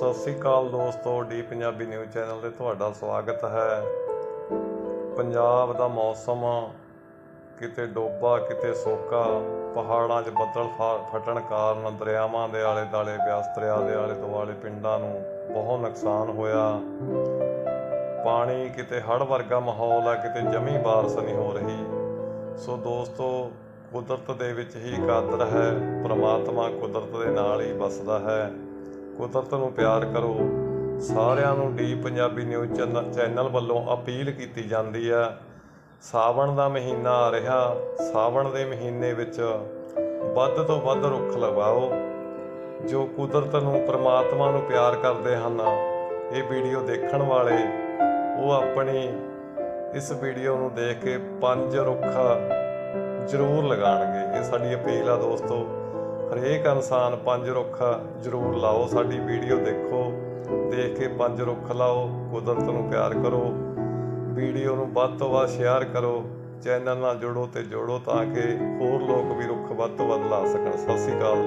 ਸਤਿ ਸ੍ਰੀ ਅਕਾਲ ਦੋਸਤੋ, D Punjabi news channel ਤੇ ਤੁਹਾਡਾ ਸਵਾਗਤ ਹੈ। ਪੰਜਾਬ ਦਾ ਮੌਸਮ, ਕਿਤੇ ਡੋਬਾ, ਕਿਤੇ ਸੋਕਾ, ਪਹਾੜਾਂ 'ਚ ਬੱਦਲ ਫਾ- ਫਟਣ ਕਾਰਨ ਦਰਿਆਵਾਂ ਦੇ ਆਲੇ ਦਾਲੇ ਬਿਆਸ ਦਰਿਆ ਦੇ ਆਲੇ ਦੁਆਲੇ ਪਿੰਡਾਂ ਨੂੰ ਬਹੁਤ ਨੁਕਸਾਨ ਹੋਇਆ। ਪਾਣੀ ਕਿਤੇ ਹੜ੍ਹ ਵਰਗਾ ਮਾਹੌਲ ਆ ਕਿਤੇ ਜਮੀ ਬਾਰਸ਼ ਨਹੀਂ ਹੋ ਰਹੀ। ਸੋ ਦੋਸਤੋ, ਕੁਦਰਤ ਦੇ ਵਿੱਚ ਹੀ ਕਾਦਰ ਹੈ, ਪ੍ਰਮਾਤਮਾ ਕੁਦਰਤ ਦੇ ਨਾਲ ਹੀ ਵਸਦਾ ਹੈ। ਕੁਦਰਤ ਨੂੰ ਪਿਆਰ ਕਰੋ। ਸਾਰਿਆਂ ਨੂੰ ਡੀ ਪੰਜਾਬੀ ਨਿਊਜ਼ ਚੈਨ- ਚੈਨਲ ਵੱਲੋਂ ਅਪੀਲ ਕੀਤੀ ਜਾਂਦੀ ਹੈ। ਸਾਵਣ ਦਾ ਮਹੀਨਾ ਆ ਰਿਹਾ। ਸਾਵਣ ਦੇ ਮਹੀਨੇ ਵਿੱਚ ਵੱਧ ਤੋਂ ਵੱਧ ਰੁੱਖ ਲਗਾਓ, ਜੋ ਕੁਦਰਤ ਨੂੰ, ਪ੍ਰਮਾਤਮਾ ਨੂੰ ਪਿਆਰ ਕਰਦੇ ਹਨ। ਇਹ ਵੀਡੀਓ ਦੇਖਣ ਵਾਲੇ ਉਹ ਆਪਣੀ ਇਸ ਵੀਡੀਓ ਨੂੰ ਦੇਖ ਕੇ ਪੰਜ ਰੁੱਖ ਜ਼ਰੂਰ ਲਗਾਣਗੇ ਇਹ ਸਾਡੀ ਅਪੀਲ ਆ ਦੋਸਤੋ। ਹਰੇਕ ਇਨਸਾਨ ਪੰਜ ਰੁੱਖ ਜ਼ਰੂਰ ਲਾਓ, ਸਾਡੀ ਵੀਡੀਓ ਦੇਖੋ, ਦੇਖ ਕੇ ਪੰਜ ਰੁੱਖ ਲਾਓ, ਕੁਦਰਤ ਨੂੰ ਪਿਆਰ ਕਰੋ, ਵੀਡੀਓ ਨੂੰ ਵੱਧ ਤੋਂ ਵੱਧ ਸ਼ੇਅਰ ਕਰੋ, ਚੈਨਲ ਨਾਲ ਜੁੜੋ ਤੇ ਜੋੜੋ ਤਾਂ ਕਿ ਹੋਰ ਲੋਕ ਵੀ ਰੁੱਖ ਵੱਧ ਤੋਂ ਵੱਧ ਲਾ ਸਕਣ। ਸਤਿ ਸ਼੍ਰੀ ਅਕਾਲ।